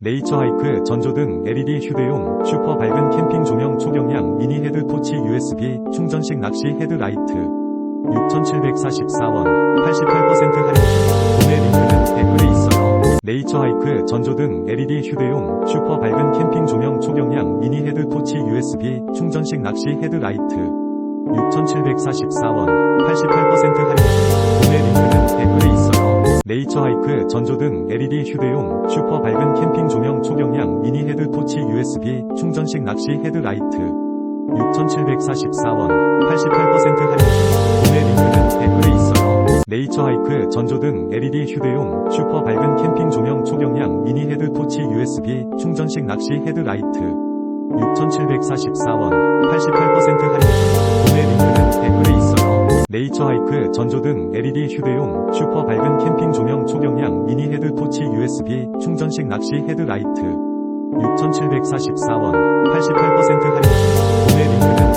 네이처 하이크 전조 등 LED 휴대용 슈퍼 밝은 캠핑 조명 초경량 미니 헤드 토치 USB 충전식 낚시 헤드라이트. 6,744원 88% 할인. 구매 링크는 댓글에 있어요. 네이처 하이크 전조 등 LED 휴대용 슈퍼 밝은 캠핑 조명 초경량 미니 헤드 토치 USB 충전식 낚시 헤드라이트. 6,744원 네이처 하이크 전조 등 LED 휴대용 슈퍼 밝은 캠핑 조명 초경량 미니 헤드 토치 USB 충전식 낚시 헤드라이트. 6,744원 88% 할인. 구매 링크는 댓글에 있어요. 네이처 하이크 전조 등 LED 휴대용 슈퍼 밝은 캠핑 조명 초경량 미니 헤드 토치 USB 충전식 낚시 헤드라이트. 6,744원 88% 할인 네이처 하이크 전조 등 LED 휴대용 슈퍼 밝은 캠핑 조명 초경량 미니 헤드 토치 USB 충전식 낚시 헤드라이트 6,744원 88% 할인